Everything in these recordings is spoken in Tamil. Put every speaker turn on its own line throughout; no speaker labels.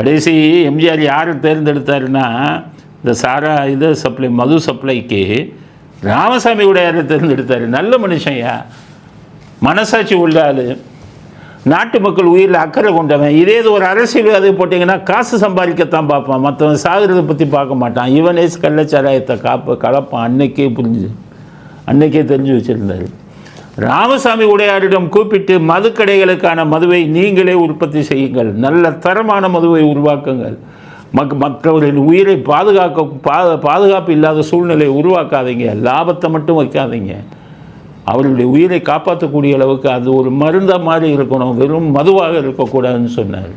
கடைசி எம்ஜிஆர் யார் தேர்ந்தெடுத்தாருன்னா இந்த சாரா இது சப்ளை மது சப்ளைக்கு ராமசாமி உடையாரை தேர்ந்தெடுத்தார்? நல்ல மனுஷன்யா மனசாட்சி உள்ள ஆளு. நாட்டு மக்கள் உயிரில் அக்கறை கொண்டவன். இதே இது ஒரு அரசியல்வாதி போட்டிங்கன்னா காசு சம்பாதிக்கத்தான் பார்ப்பான். மற்றவன் சாகிறத பற்றி பார்க்க மாட்டான். இவனே கள்ளச்சாராயத்தை காப்ப கலப்பான். அன்னைக்கே புரிஞ்சு அன்னைக்கே தெரிஞ்சு வச்சுருந்தாரு. ராமசாமி உடையாரிடம் கூப்பிட்டு மதுக்கடைகளுக்கான மதுவை நீங்களே உற்பத்தி செய்யுங்கள். நல்ல தரமான மதுவை உருவாக்குங்கள். மக் மற்றவர்களின் உயிரை பாதுகாக்க பா பாதுகாப்பு இல்லாத சூழ்நிலையை உருவாக்காதீங்க. லாபத்தை மட்டும் வைக்காதீங்க. அவர்களுடைய உயிரை காப்பாற்றக்கூடிய அளவுக்கு அது ஒரு மருந்த மாதிரி இருக்கணும். வெறும் மதுவாக இருக்கக்கூடாதுன்னு சொன்னார்.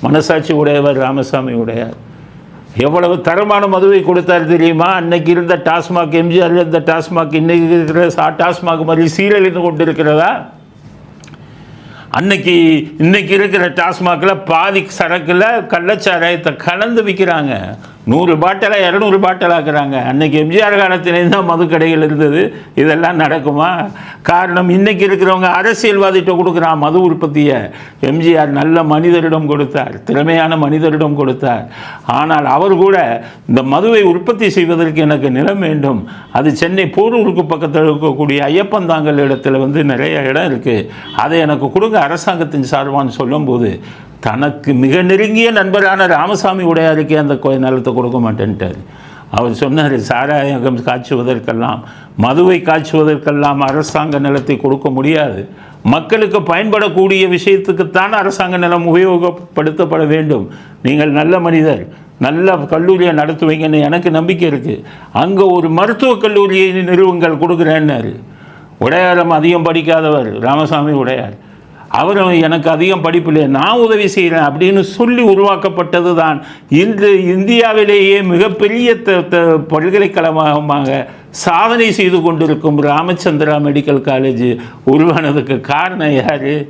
மனசாட்சி உடையவர் ராமசாமி உடையார். எவ்வளவு தரமான மதுவை கொடுத்தார் தெரியுமா? அன்னைக்கு இருந்த டாஸ்மாக் எம்ஜிஆர் இருந்த டாஸ்மாக் இன்னைக்கு இருக்கிற சா- டாஸ்மாக் மாதிரி சீரழிந்து கொண்டிருக்கிறதா? அன்னைக்கு இன்னைக்கு இருக்கிற டாஸ்மாகில் பாதி சரக்கில் கள்ளச்சாராயத்தை கலந்து விற்கிறாங்க நூறு பாட்டிலை இரநூறு பாட்டில் ஆக்குறாங்க. அன்னைக்கு எம்ஜிஆர் காலத்திலேருந்து தான் மதுக்கடைகள் இருந்தது. இதெல்லாம் நடக்குமா? காரணம் இன்னைக்கு இருக்கிறவங்க அரசியல்வாதிகிட்ட கொடுக்குறான் மது உற்பத்தியை. எம்ஜிஆர் நல்ல மனிதரிடம் கொடுத்தார் திறமையான மனிதரிடம் கொடுத்தார். ஆனால் அவர் கூட இந்த மதுவை உற்பத்தி செய்வதற்கு எனக்கு நிலம் வேண்டும். அது சென்னை போரூருக்கு பக்கத்தில் இருக்கக்கூடிய ஐயப்பந்தாங்கல் இடத்துல வந்து நிறைய இடம் இருக்குது அதை எனக்கு கொடுங்க அரசாங்கத்தின் சார்பான்னு சொல்லும்போது தனக்கு மிக நெருங்கிய நண்பரான ராமசாமி உடையாருக்கே அந்த கொ- நிலத்தை கொடுக்க மாட்டேன்ட்டார். அவர் சொன்னார் சாராயகம் காய்ச்சுவதற்கெல்லாம் மதுவை காய்ச்சுவதற்கெல்லாம் அரசாங்க நிலத்தை கொடுக்க முடியாது. மக்களுக்கு பயன்படக்கூடிய விஷயத்துக்குத்தான் அரசாங்க நிலம் உபயோகப்படுத்தப்பட வேண்டும். நீங்கள் நல்ல மனிதர் நல்ல கல்லூரியை நடத்துவீங்கன்னு எனக்கு நம்பிக்கை இருக்குது அங்கே ஒரு மருத்துவக் கல்லூரியை நிறுவங்கள் கொடுக்குறேன்னாரு. உடையாரம் அதிகம் படிக்காதவர் ராமசாமி உடையார். அவரும் எனக்கு அதிகம் படிப்பில்லை நான் உதவி செய்கிறேன் அப்படின்னு சொல்லி உருவாக்கப்பட்டது தான் இன்று இந்தியாவிலேயே மிகப்பெரிய த- பல்கலைக்கழகமாக சாதனை செய்து கொண்டிருக்கும் ராமச்சந்திரா மெடிக்கல் காலேஜ் உருவானதுக்கு காரணம் யார்?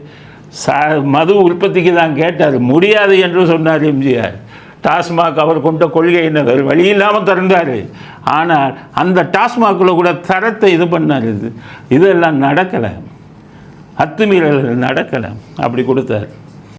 சா மது உற்பத்திக்கு தான் கேட்டார். முடியாது என்று சொன்னார் எம்ஜிஆர். டாஸ்மாக் அவர் கொண்ட கொள்கை என்ன வேறு வழி இல்லாமல் திறந்தார். ஆனால் அந்த டாஸ்மாகில் கூட தரத்தை இது பண்ணார். இது இதெல்லாம் நடக்கலை. அத்துமீறல்கள் நடக்கலை. அப்படி கொடுத்தார்.